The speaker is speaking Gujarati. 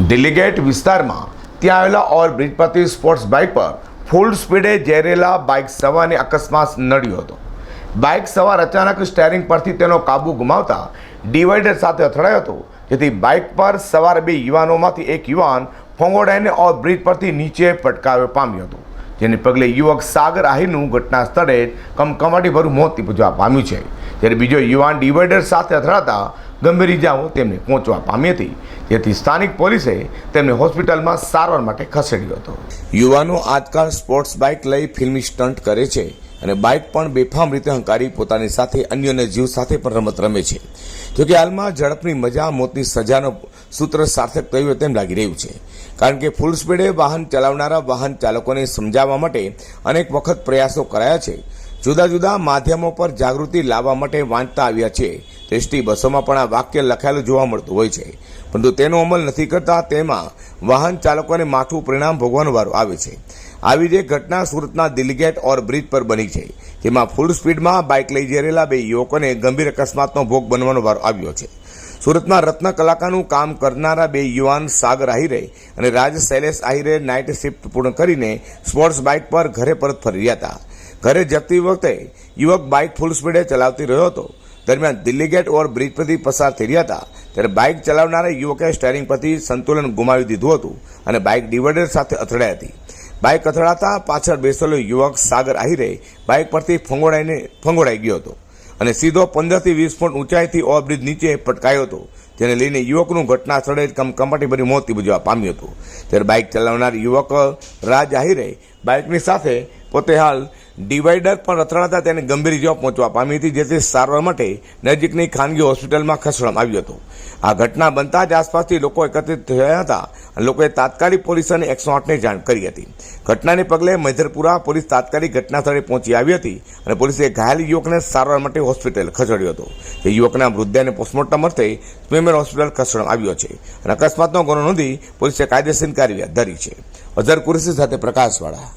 દિલ્હી ગેટ વિસ્તારમાં ત્યાં આવેલા ઓવરબ્રિજ પરથી સ્પોર્ટ્સ બાઇક પર ફૂલ સ્પીડે જઈ બાઇક સવારને અકસ્માત નડ્યો હતો. બાઇક સવાર અચાનક સ્ટેરિંગ પરથી તેનો કાબુ ગુમાવતા ડિવાઈડર સાથે અથડાયો હતો. જેથી બાઇક પર સવાર બે યુવાનોમાંથી એક યુવાન ફોંગોડાઈને ઓવરબ્રિજ પરથી નીચે પટકાવ્યો પામ્યો હતો. જેને પગલે યુવક સાગર આહિરનું ઘટના સ્થળે કમકમાટીભર્યું મોત નિપજવા પામ્યું છે. જ્યારે બીજો યુવાન ડિવાઈડર સાથે અથડાતા ગંભીર ઇજાઓ તેમને પહોંચવા પામી હતી. જેથી સ્થાનિક પોલીસે તેમને હોસ્પિટલમાં સારવાર માટે ખસેડ્યો હતો. યુવાનો આજકાલ સ્પોર્ટ્સ બાઇક લઈ ફિલ્મી સ્ટન્ટ કરે છે અને બાઇક પણ બેફામ રીતે હંકારી પોતાની સાથે અન્યોને જીવ સાથે પણ રમત રમે છે. જોકે હાલમાં ઝડપની મજા, મોતની સજાનો સૂત્ર સાર્થક થયું તેમ લાગી રહ્યું છે. કારણ કે ફૂલ સ્પીડે વાહન ચલાવનારા વાહન ચાલકોને સમજાવવા માટે અનેક વખત પ્રયાસો કરાયા છે. જુદા જુદા માધ્યમો પર જાગૃતિ લાવવા માટે વાંચતા આવ્યા છે. એસટી બસોમાં પણ આ વાક્ય લખાયેલું જોવા મળતું હોય છે. પરંતુ તેનો અમલ નથી કરતા તેમાં વાહન ચાલકોને માઠું પરિણામ ભોગવાનો વારો આવે છે. આવી જ એક ઘટના સુરતના દિલગેટ ઓર બ્રિજ પર બની છે, જેમાં ફૂલ સ્પીડમાં બાઇક લઈ જઈ બે યુવકોને ગંભીર અકસ્માતનો ભોગ બનવાનો વારો આવ્યો છે. સુરતમાં રત્ન કલાકારનું કામ કરનારા બે યુવાન સાગર આહિરે અને રાજ શૈલેષ આહિરે નાઇટ શિફ્ટ પૂર્ણ કરીને સ્પોર્ટ્સ બાઇક પર ઘરે પરત ફરી રહ્યા હતા. ઘરે જતી વખતે યુવક બાઇક ફૂલ સ્પીડે ચલાવતી રહ્યો હતો. દરમિયાન દિલ્હી ગેટ ઓવર બ્રિજ પરથી પસાર થઈ રહ્યા હતા. ત્યારે બાઇક ચલાવનારા યુવકે સ્ટેરિંગ પરથી સંતુલન ગુમાવી દીધું હતું અને બાઇક ડિવાઈડર સાથે અથડાઈ હતી. બાઇક અથડાતા પાછળ બેસેલો યુવક સાગર આહિરે બાઇક પરથી ફંગોડાઈને ફંગોડાઈ ગયો હતો અને સીધો પંદરથી વીસ ફૂટ ઊંચાઈથી ઓવરબ્રિજ નીચે પટકાયો હતો. જેને લઈને યુવકનું ઘટના સ્થળે જ કમકમાટીભરી મોત નીપજવા પામ્યું હતું. ત્યારે બાઇક ચલાવનાર યુવક રાજ આહિરે બાઇકની સાથે પોતે હાલ ડિવાઈડર પણ અથડાતા તેને ગંભીર ઇજાઓ પહોંચવા પામી હતી, જેથી સારવાર માટે નજીકની ખાનગી હોસ્પિટલમાં ખસેડવામાં આવ્યો હતો. આ ઘટના બનતા જ આસપાસથી લોકો એકત્રિત થયા હતા. લોકોએ તાત્કાલિક પોલીસ અને એકસો આઠને જાણ કરી હતી. ઘટનાને પગલે મૈધરપુરા પોલીસ તાત્કાલિક ઘટના સ્થળે પહોંચી આવી હતી અને પોલીસે ઘાયલ યુવકને સારવાર માટે હોસ્પિટલ ખસેડ્યો હતો. તે યુવકના મૃતદેહને પોસ્ટમોર્ટમ અર્થે સ્વિમેર હોસ્પિટલ ખસેડવામાં આવ્યો છે અને અકસ્માતનો ગુનો નોંધી પોલીસે કાયદેસર કાર્યવાહી ધરી છે. અઝર કુરેશી સાથે પ્રકાશવાળા